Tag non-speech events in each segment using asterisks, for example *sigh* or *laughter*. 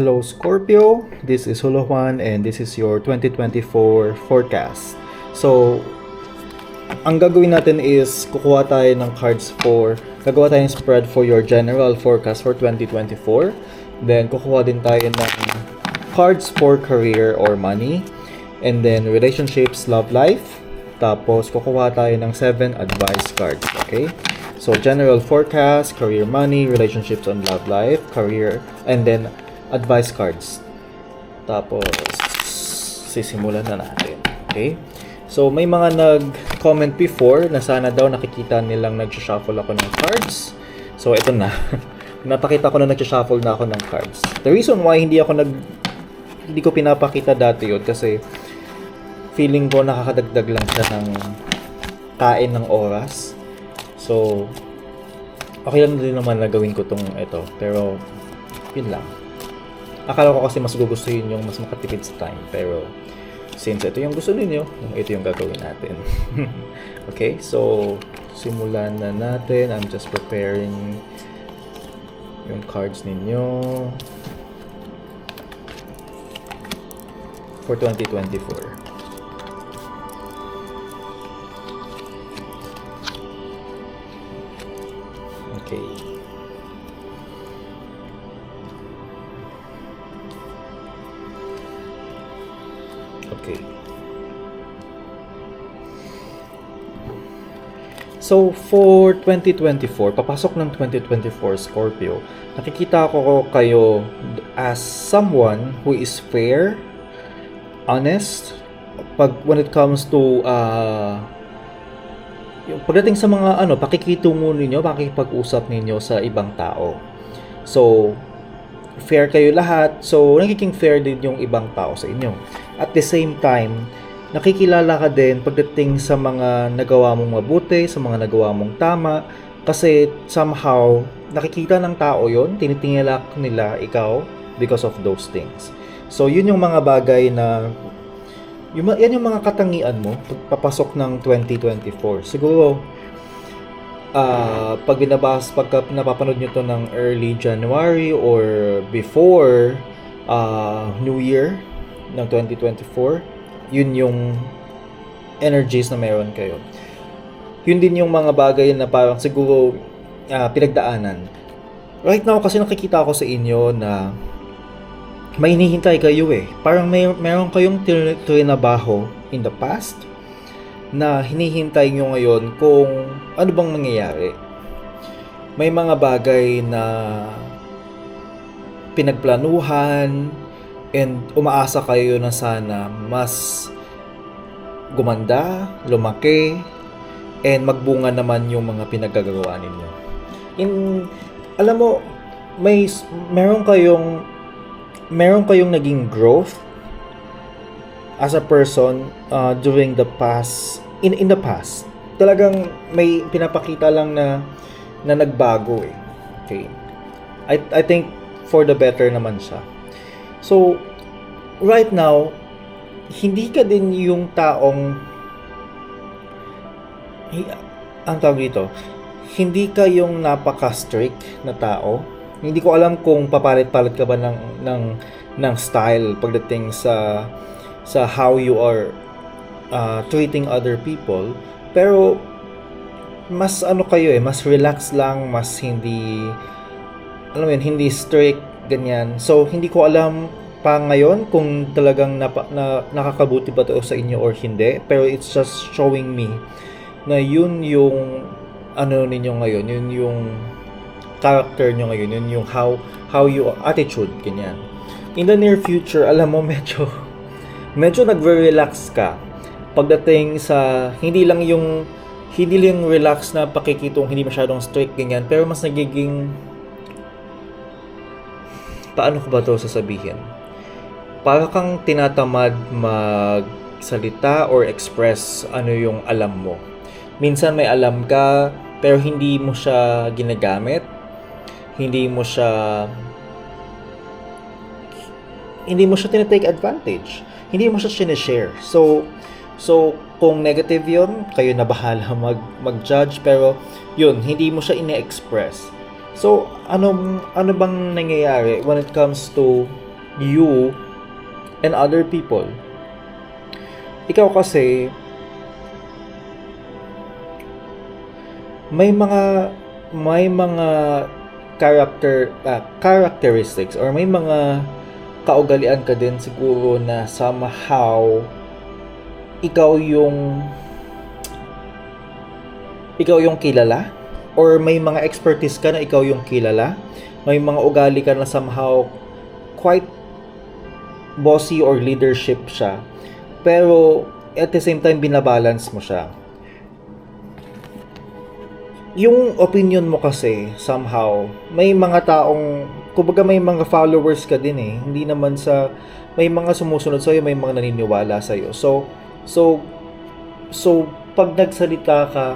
Hello Scorpio, this is Holo Juan and this is your 2024 forecast. So, ang gagawin natin is kukuha tayo ng cards for, gagawa tayo ng spread for your general forecast for 2024. Then, kukuha din tayo ng cards for career or money. And then, relationships, love life. Tapos, kukuha tayo ng 7 advice cards. Okay? So, general forecast, career money, relationships on love life, career, and then advice cards. Tapos, sisimulan na natin. Okay? So, may mga nag-comment before na sana daw nakikita nilang nag-shuffle ako ng cards. So, ito na. *laughs* Napakita ko na nag-shuffle na ako ng cards. The reason why hindi ako nag hindi ko pinapakita dati yun kasi feeling ko nakakadagdag lang siya ng kain ng oras. So, okay lang din naman na gawin ko tong ito. Pero, yun lang. Akala ko kasi mas gugustuhin yung mas makatipid sa time. Pero, since ito yung gusto ninyo, ito yung gagawin natin. *laughs* okay, so, simulan na natin. I'm just preparing yung cards ninyo for 2024. Okay. Okay. So, for 2024, papasok ng 2024 Scorpio, nakikita ko kayo as someone who is fair, honest, pag when it comes to uh, yung pagdating sa mga ano, pakikitungo ninyo, pakikipag-usap ninyo sa ibang tao. So, fair kayo lahat. So, nagiging fair din yung ibang tao sa inyo. At the same time, nakikilala ka din pagdating sa mga nagawa mong mabuti, sa mga nagawa mong tama. Kasi somehow, nakikita ng tao yon tinitingala nila ikaw because of those things. So, yun yung mga bagay na yung, yan yung mga katangian mo pagpapasok ng 2024. Siguro, ah pag binabas, pagka napapanood nyo to ng early January or before ah New Year ng 2024, yun yung energies na meron kayo. Yun din yung mga bagay na parang siguro ah, pinagdaanan. Right now, kasi nakikita ko sa inyo na may hinihintay kayo eh. Parang may meron kayong trinabaho in the past na hinihintay nyo ngayon kung ano bang nangyayari. May mga bagay na pinagplanuhan and umaasa kayo na sana mas gumanda, lumaki, and magbunga naman yung mga pinagagawa ninyo. In, alam mo, may meron kayong meron kayong naging growth as a person uh, during the past in in the past. Talagang may pinapakita lang na na nagbago eh. Okay. I I think for the better naman siya so right now hindi ka din yung taong ang tawag dito hindi ka yung napaka-strict na tao. Hindi ko alam kung papalit-palit ka ba ng ng ng style pagdating sa sa how you are uh, treating other people. Pero mas ano kayo eh mas relax lang mas hindi alam mo yun hindi strict ganyan so hindi ko alam pa ngayon kung talagang napa, na, nakakabuti ba to sa inyo or hindi pero it's just showing me na yun yung ano ninyo ngayon yun yung character nyo ngayon, yun yung how how you attitude ganyan. In the near future, alam mo *laughs* medyo medyo nagre-relax ka pagdating sa hindi lang yung hindi lang yung relax na pakikitong hindi masyadong strict ganyan pero mas nagiging paano ko ba to sasabihin para kang tinatamad magsalita or express ano yung alam mo minsan may alam ka pero hindi mo siya ginagamit hindi mo siya hindi mo siya tinatake advantage. Hindi mo siya sinishare. So, so kung negative yun, kayo na bahala *laughs* mag, mag-judge. Pero, yun, hindi mo siya ine-express. So, ano, ano bang nangyayari when it comes to you and other people. Ikaw kasi, may mga may mga character ah, characteristics or may mga kaugalian ka din siguro na somehow ikaw yung ikaw yung kilala or may mga expertise ka na ikaw yung kilala? May mga ugali ka na somehow quite bossy or leadership siya pero at the same time binabalance mo siya. Yung opinion mo kasi somehow may mga taong kumbaga may mga followers ka din eh. Hindi naman sa may mga sumusunod sa may mga naniniwala sa so so so pag nagsalita ka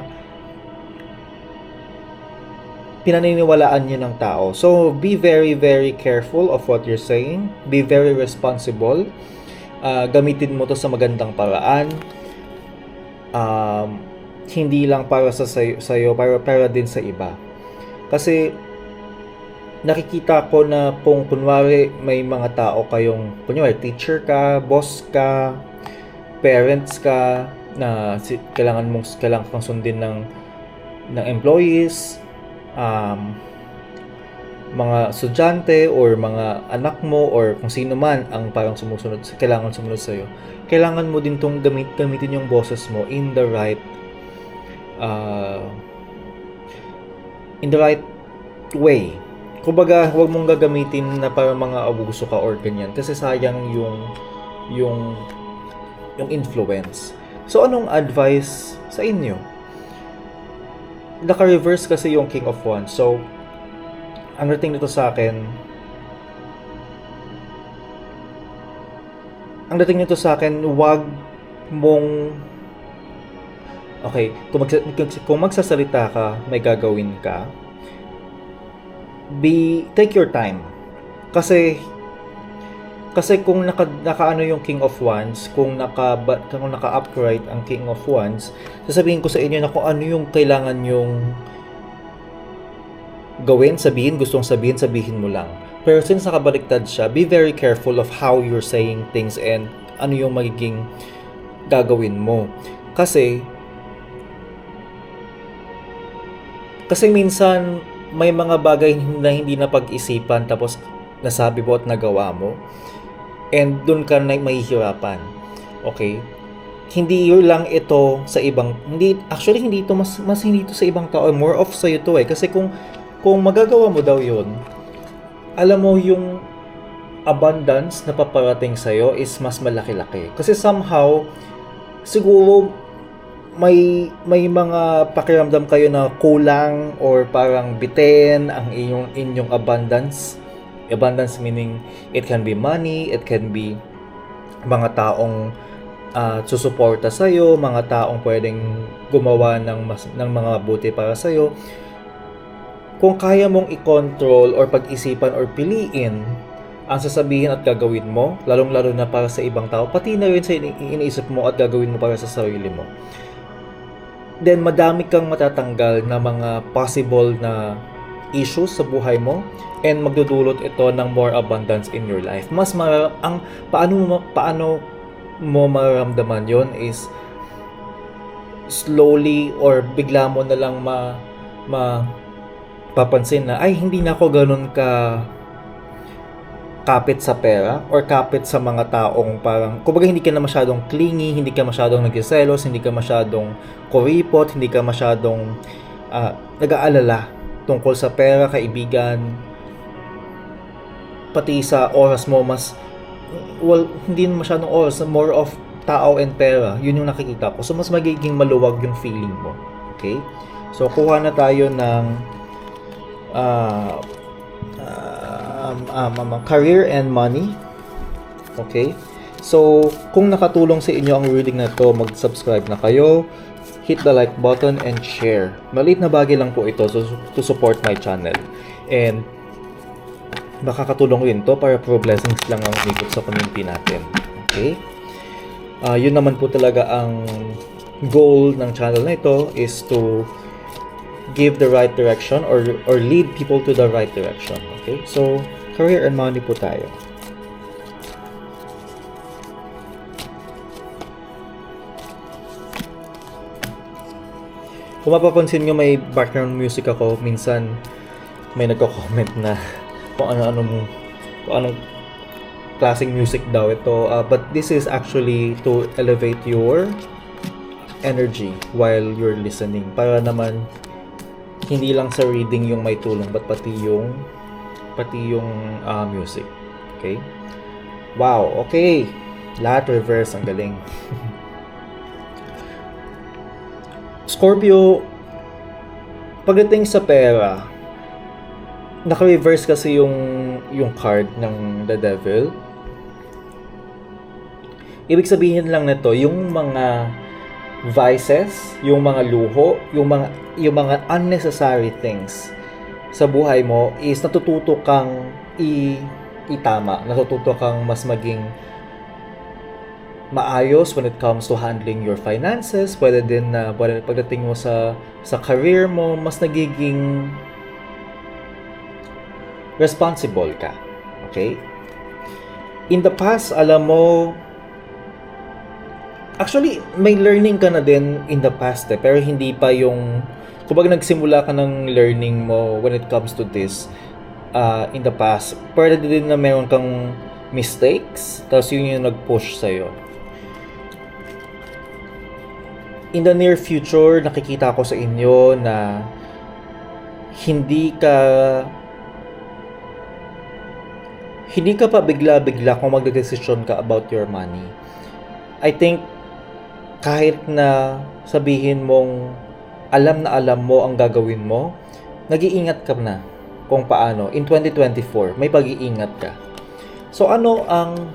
pinaniniwalaan niyo ng tao. So be very very careful of what you're saying. Be very responsible. Ah, gamitin mo to sa magandang paraan. Um, hindi lang para sa sayo, sayo para para din sa iba. Kasi nakikita ko na kung kunwari may mga tao kayong kunwari teacher ka, boss ka, parents ka na kailangan mong kailangan kang sundin ng ng employees, um, mga estudyante or mga anak mo or kung sino man ang parang sumusunod kailangan sumunod sa iyo kailangan mo din tong gamit gamitin yung boses mo in the right uh, in the right way. Kumbaga huwag mong gagamitin na para mga abuso ka or ganyan kasi sayang yung yung yung influence. So anong advice sa inyo naka-reverse kasi yung King of Wands. So ang rating nito sa akin ang dating nito sa akin wag mong okay kung, magsa, kung magsasalita ka may gagawin ka. Be take your time. Kasi kasi kung naka, nakaano yung King of Wands, kung naka kung naka-upright ang King of Wands, sasabihin ko sa inyo na kung ano yung kailangan yung gawin, sabihin, gustong sabihin, sabihin mo lang. Pero since nakabaliktad siya, be very careful of how you're saying things and ano yung magiging gagawin mo. Kasi, kasi minsan may mga bagay na hindi na pag-isipan tapos nasabi mo at nagawa mo. And doon ka na mahihirapan. Okay? Hindi yun lang ito sa ibang hindi actually hindi ito mas mas hindi ito sa ibang tao more of sa iyo to eh kasi kung kung magagawa mo daw yun, alam mo yung abundance na paparating sa'yo is mas malaki-laki. Kasi somehow, siguro may may mga pakiramdam kayo na kulang or parang bitin ang inyong inyong abundance. Abundance meaning it can be money, it can be mga taong uh, susuporta sa iyo, mga taong pwedeng gumawa ng mas, ng mga buti para sa iyo kung kaya mong i-control or pag-isipan or piliin ang sasabihin at gagawin mo, lalong-lalo na para sa ibang tao, pati na rin sa iniisip mo at gagawin mo para sa sarili mo. Then, madami kang matatanggal na mga possible na issues sa buhay mo and magdudulot ito ng more abundance in your life. Mas mar- ang paano mo paano mo mararamdaman 'yon is slowly or bigla mo na lang ma, ma papansin na ay hindi na ako ganun ka kapit sa pera or kapit sa mga taong parang kumbaga hindi ka na masyadong clingy, hindi ka masyadong nagsiselos, hindi ka masyadong kuripot, hindi ka masyadong uh, nag-aalala tungkol sa pera, kaibigan, pati sa oras mo mas well, hindi masyadong oras, more of tao and pera. Yun yung nakikita ko. So mas magiging maluwag yung feeling mo. Okay? So kuha na tayo ng uh, um, um, um, career and money. Okay? So, kung nakatulong sa inyo ang reading na to, mag-subscribe na kayo, hit the like button and share. Maliit na bagay lang po ito to, to support my channel. And makakatulong rin to para pro blessings lang ang umikot sa community natin. Okay? Uh, yun naman po talaga ang goal ng channel na ito is to give the right direction or or lead people to the right direction. Okay? So, career and money po tayo. Kung mapapansin nyo, may background music ako. Minsan, may nagko-comment na kung ano-ano mo, kung anong klaseng music daw ito. Uh, but this is actually to elevate your energy while you're listening. Para naman, hindi lang sa reading yung may tulong, but pati yung pati yung uh, music. Okay? Wow, okay. Lahat reverse, ang galing. *laughs* Scorpio, pagdating sa pera, naka-reverse kasi yung yung card ng The Devil. Ibig sabihin lang nito, yung mga vices, yung mga luho, yung mga yung mga unnecessary things sa buhay mo is natututo kang i itama, natututo kang mas maging maayos when it comes to handling your finances, pwede din na uh, pagdating mo sa sa career mo, mas nagiging responsible ka. Okay? In the past, alam mo, actually, may learning ka na din in the past eh, pero hindi pa yung, kumbaga nagsimula ka ng learning mo when it comes to this uh, in the past. Pwede din na meron kang mistakes, tapos yun yung nag-push sa'yo. In the near future, nakikita ko sa inyo na hindi ka hindi ka pa bigla-bigla kung magdedesisyon ka about your money. I think kahit na sabihin mong alam na alam mo ang gagawin mo, nag-iingat ka na kung paano. In 2024, may pag-iingat ka. So ano ang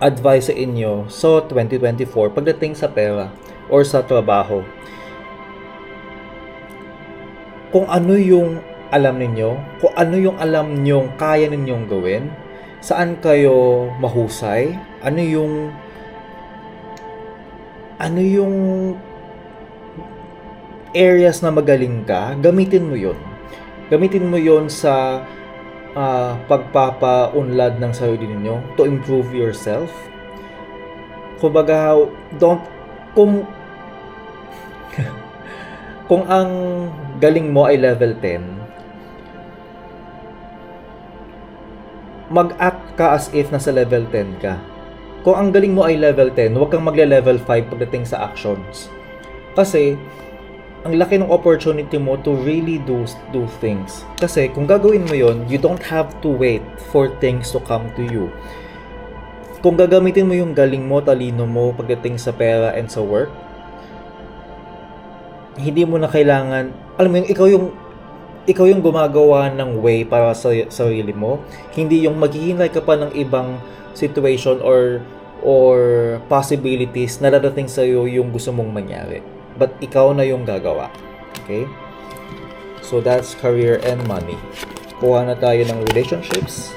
advice sa inyo so 2024 pagdating sa pera or sa trabaho? Kung ano yung alam ninyo, kung ano yung alam nyong kaya ninyong gawin, saan kayo mahusay, ano yung ano yung areas na magaling ka, gamitin mo yon. Gamitin mo yon sa uh, pagpapaunlad ng sarili ninyo to improve yourself. Kumbaga, don't kung kung ang galing mo ay level 10, mag-act ka as if nasa level 10 ka. Kung ang galing mo ay level 10, huwag kang magle-level 5 pagdating sa actions. Kasi, ang laki ng opportunity mo to really do do things. Kasi kung gagawin mo yon, you don't have to wait for things to come to you. Kung gagamitin mo yung galing mo, talino mo pagdating sa pera and sa work, hindi mo na kailangan, alam mo yung ikaw yung ikaw yung gumagawa ng way para sa sarili mo. Hindi yung maghihintay ka pa ng ibang situation or or possibilities na dadating sa iyo yung gusto mong mangyari. But ikaw na yung gagawa. Okay? So that's career and money. Kuha na tayo ng relationships.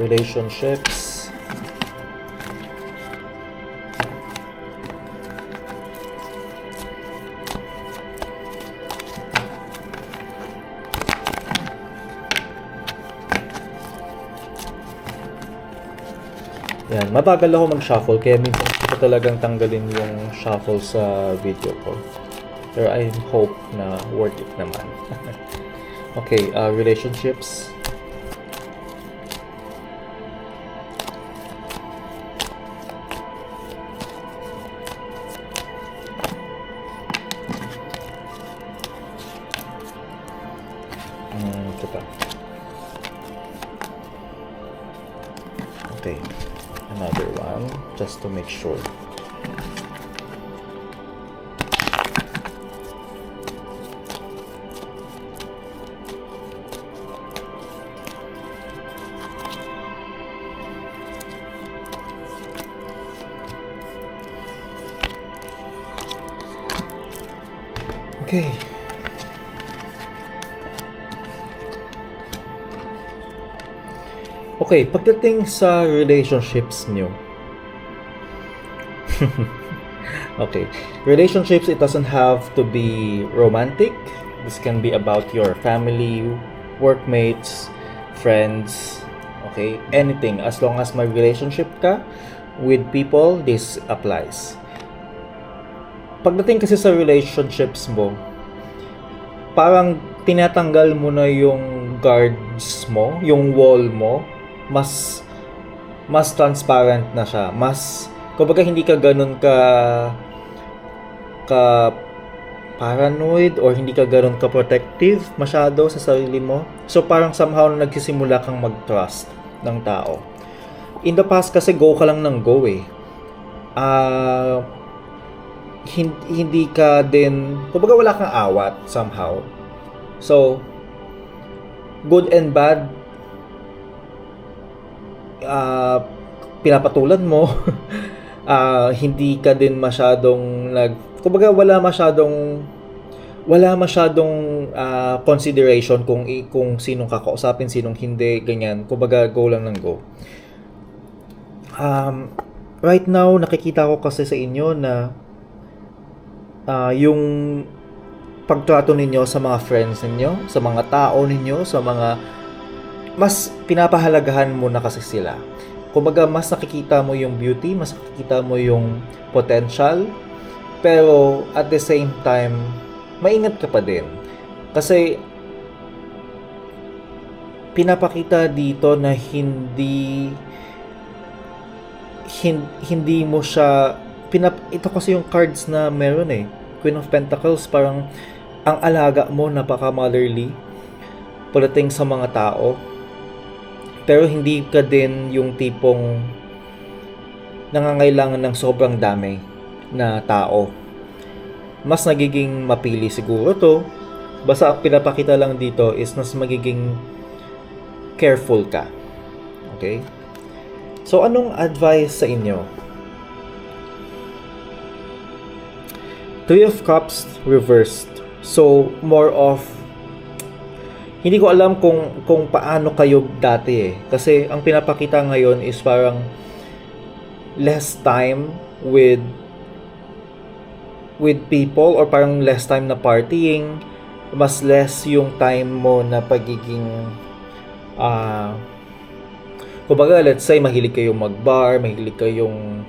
Relationships. Yan, mabagal ako mag-shuffle kaya minsan ko talagang tanggalin yung shuffle sa video ko. Pero I hope na worth it naman. *laughs* okay, uh, relationships. Sure. Okay. Okay, pagdating sa relationships nyo. *laughs* okay, relationships, it doesn't have to be romantic. This can be about your family, workmates, friends, okay? Anything. As long as may relationship ka with people, this applies. Pagdating kasi sa relationships mo, parang tinatanggal mo na yung guards mo, yung wall mo, mas mas transparent na siya. Mas kumbaga hindi ka ganun ka ka paranoid or hindi ka ganun ka protective masyado sa sarili mo. So parang somehow na nagsisimula kang mag-trust ng tao. In the past kasi go ka lang ng go eh. Ah hin- hindi ka din, kumbaga wala kang awat somehow. So, good and bad, ah pinapatulan mo. *laughs* Ah, hindi ka din masyadong nag, kumbaga wala masyadong wala masyadong ah, consideration kung kung sinong kakausapin, sinong hindi, ganyan. Kumbaga go lang ng go. Um, right now nakikita ko kasi sa inyo na ah, yung pagtrato ninyo sa mga friends ninyo, sa mga tao ninyo, sa mga mas pinapahalagahan mo na kasi sila. Kumbaga mas nakikita mo yung beauty, mas nakikita mo yung potential, pero at the same time, maingat ka pa din. Kasi pinapakita dito na hindi hin- hindi mo siya pinap ito kasi yung cards na meron eh Queen of Pentacles parang ang alaga mo napaka motherly pagdating sa mga tao pero hindi ka din yung tipong nangangailangan ng sobrang dami na tao. Mas nagiging mapili siguro to. Basta ang pinapakita lang dito is mas magiging careful ka. Okay? So anong advice sa inyo? Three of Cups reversed. So, more of hindi ko alam kung kung paano kayo dati eh. Kasi ang pinapakita ngayon is parang less time with with people or parang less time na partying, mas less yung time mo na pagiging ah kumbaga let's say mahilig kayong magbar, mahilig kayong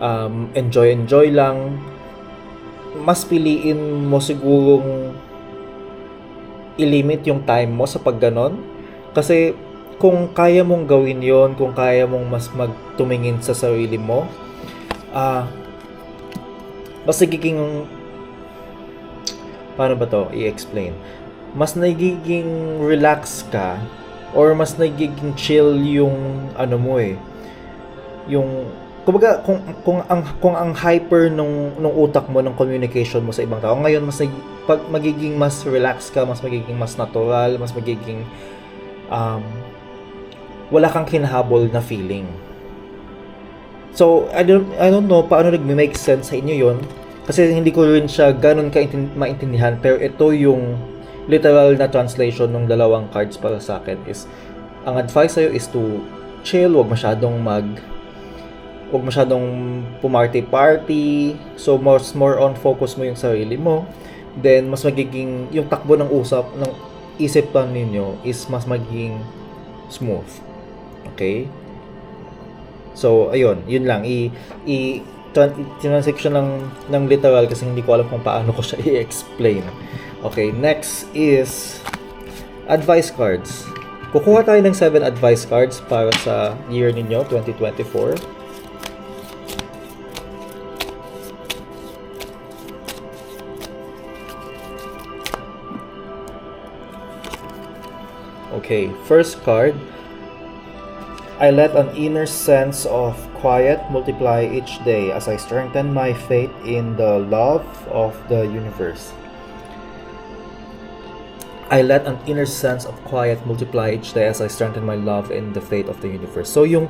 um, enjoy enjoy lang mas piliin mo sigurong ilimit yung time mo sa pagganon. Kasi kung kaya mong gawin yon kung kaya mong mas magtumingin sa sarili mo, ah, mas nagiging, paano ba to i-explain? Mas nagiging relax ka or mas nagiging chill yung ano mo eh. Yung kumbaga kung kung ang kung ang hyper nung nung utak mo ng communication mo sa ibang tao ngayon mas nag, pag magiging mas relax ka mas magiging mas natural mas magiging um, wala kang kinahabol na feeling. So I don't I don't know paano nagme-make sense sa inyo yon kasi hindi ko rin siya ganun ka maintindihan pero ito yung literal na translation ng dalawang cards para sa akin is ang advice sa'yo is to chill wag masyadong mag huwag masyadong pumarty-party. So, more, more on focus mo yung sarili mo. Then, mas magiging, yung takbo ng usap, ng isipan ninyo is mas magiging smooth. Okay? So, ayun, yun lang. I, i, transaction ng, ng literal kasi hindi ko alam kung paano ko siya *laughs* i-explain. Okay, next is advice cards. Kukuha tayo ng 7 advice cards para sa year ninyo, 2024. Okay, first card. I let an inner sense of quiet multiply each day as I strengthen my faith in the love of the universe. I let an inner sense of quiet multiply each day as I strengthen my love in the faith of the universe. So yung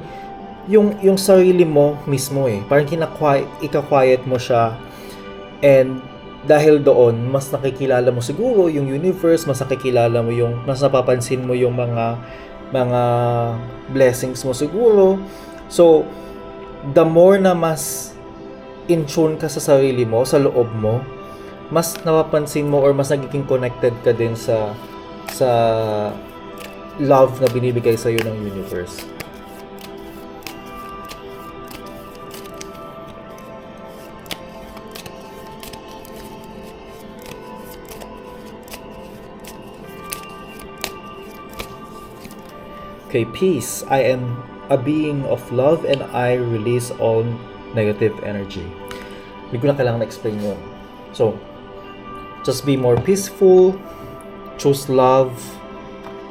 yung yung sarili mo mismo eh, parang kina-quiet, ika-quiet mo siya and dahil doon, mas nakikilala mo siguro yung universe, mas nakikilala mo yung, mas napapansin mo yung mga, mga blessings mo siguro. So, the more na mas in tune ka sa sarili mo, sa loob mo, mas napapansin mo or mas nagiging connected ka din sa sa love na binibigay sa'yo ng universe. Okay, peace. I am a being of love and I release all negative energy. Hindi ko na kailangan na-explain yun. So, just be more peaceful, choose love,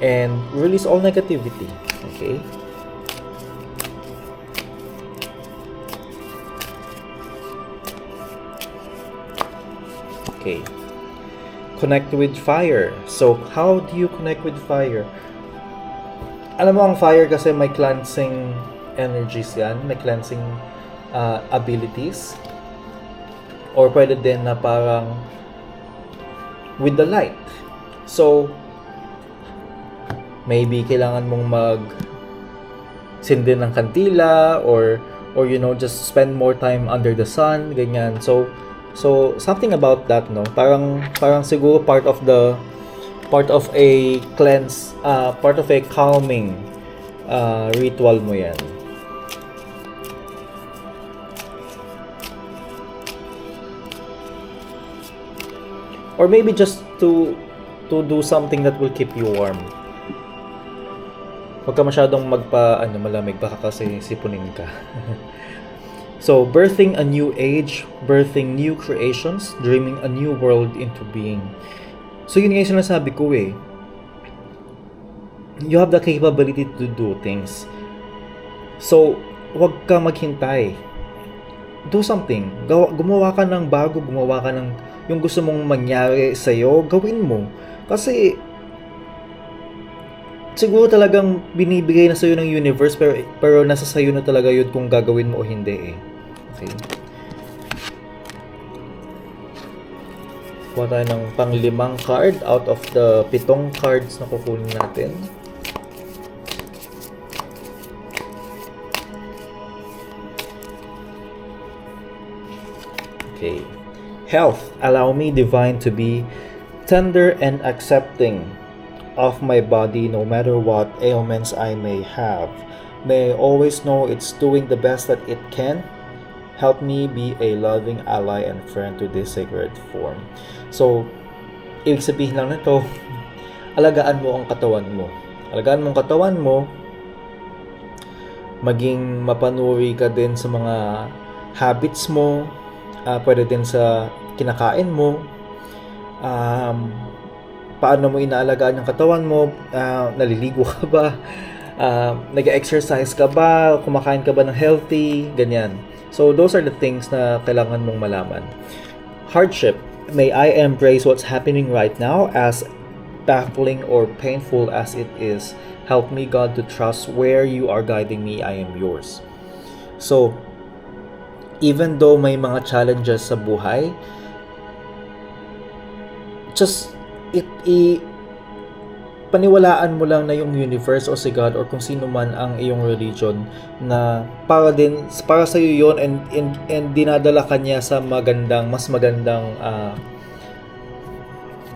and release all negativity. Okay? Okay. Connect with fire. So, how do you connect with fire? Alam mo, ang fire kasi may cleansing energies yan. May cleansing uh, abilities. Or pwede din na parang with the light. So, maybe kailangan mong mag sindi ng kantila or or you know just spend more time under the sun ganyan so so something about that no parang parang siguro part of the part of a cleanse uh, part of a calming uh, ritual mo yan or maybe just to to do something that will keep you warm Huwag ka masyadong magpa ano malamig baka kasi sipunin ka. *laughs* so, birthing a new age, birthing new creations, dreaming a new world into being. So, yun nga yung sinasabi ko eh. You have the capability to do things. So, huwag ka maghintay. Do something. Gawa, gumawa ka ng bago, gumawa ka ng yung gusto mong mangyari sa'yo, gawin mo. Kasi, siguro talagang binibigay na sa'yo ng universe pero, pero nasa sa'yo na talaga yun kung gagawin mo o hindi eh. Okay. Kuha tayo ng panglimang card out of the pitong cards na kukunin natin. Okay. Health. Allow me, divine, to be tender and accepting of my body no matter what ailments I may have. May I always know it's doing the best that it can. Help me be a loving ally and friend to this sacred form. So, ibig sabihin lang nito, *laughs* alagaan mo ang katawan mo. Alagaan mo ang katawan mo, maging mapanuri ka din sa mga habits mo, uh, pwede din sa kinakain mo, um, paano mo inaalagaan yung katawan mo, uh, naliligo ka ba, uh, nag-exercise ka ba, kumakain ka ba ng healthy, ganyan. So those are the things na kailangan mong malaman. Hardship, may I embrace what's happening right now as baffling or painful as it is. Help me God to trust where you are guiding me, I am yours. So, even though may mga challenges sa buhay, just it i paniwalaan mo lang na yung universe o si God or kung sino man ang iyong religion na para din para sa iyo yon and, and and dinadala kanya sa magandang mas magandang uh,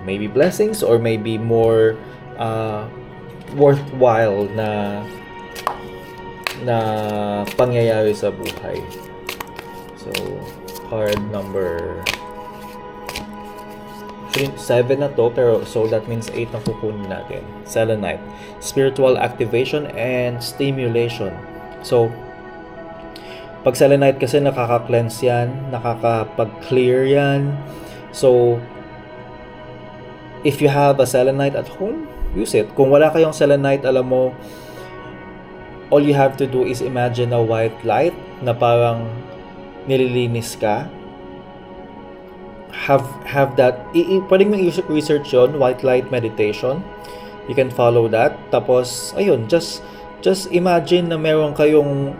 maybe blessings or maybe more uh, worthwhile na na pangyayari sa buhay. So, card number 7 na to, pero so that means 8 na kukunin natin. Selenite. Spiritual activation and stimulation. So, pag selenite kasi nakaka-cleanse yan, nakakapag-clear yan. So, if you have a selenite at home, use it. Kung wala kayong selenite, alam mo, all you have to do is imagine a white light na parang nililinis ka have have that. I, i pwedeng mo i-research yon white light meditation. You can follow that. Tapos ayun just just imagine na meron kayong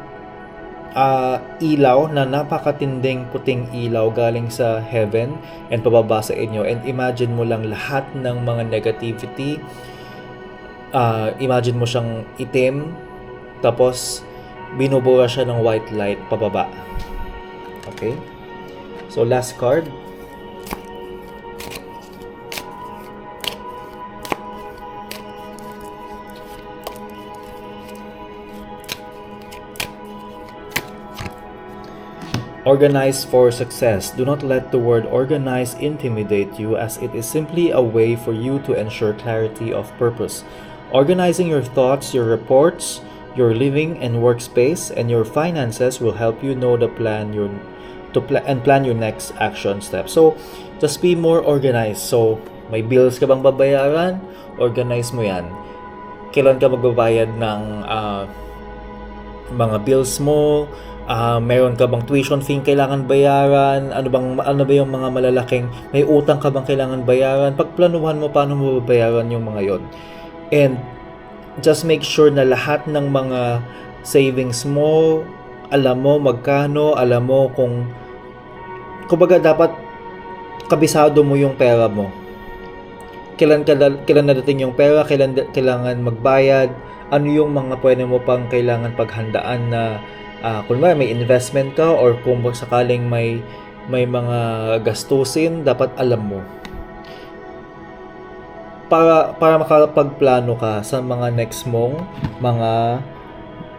uh, ilaw na napakatinding puting ilaw galing sa heaven and pababa sa inyo. And imagine mo lang lahat ng mga negativity. Uh, imagine mo siyang itim. Tapos binubura siya ng white light pababa. Okay? So last card Organize for success. Do not let the word organize intimidate you, as it is simply a way for you to ensure clarity of purpose. Organizing your thoughts, your reports, your living and workspace, and your finances will help you know the plan your to pla- and plan your next action step. So, just be more organized. So, may bills ka bang babayaran? Organize mo yan. Kailan ka magbabayad ng ah, mga bills mo, ah, meron ka bang tuition fee kailangan bayaran, ano bang ano ba yung mga malalaking may utang ka bang kailangan bayaran, pagplanuhan mo paano mo babayaran yung mga yon. And just make sure na lahat ng mga savings mo, alam mo magkano, alam mo kung kumbaga dapat kabisado mo yung pera mo. Kailan, kailan, nadating yung pera, kailan kailangan magbayad, ano yung mga pwede mo pang kailangan paghandaan na uh, kunwari may investment ka or kung sakaling may may mga gastusin, dapat alam mo. Para para makapagplano ka sa mga next mong mga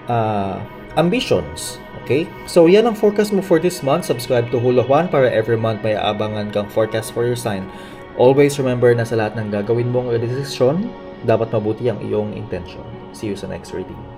ah, ambitions. Okay? So, yan ang forecast mo for this month. Subscribe to Hula Juan para every month may aabangan kang forecast for your sign. Always remember na sa lahat ng gagawin mong desisyon, dapat mabuti ang iyong intention. See you sa next reading.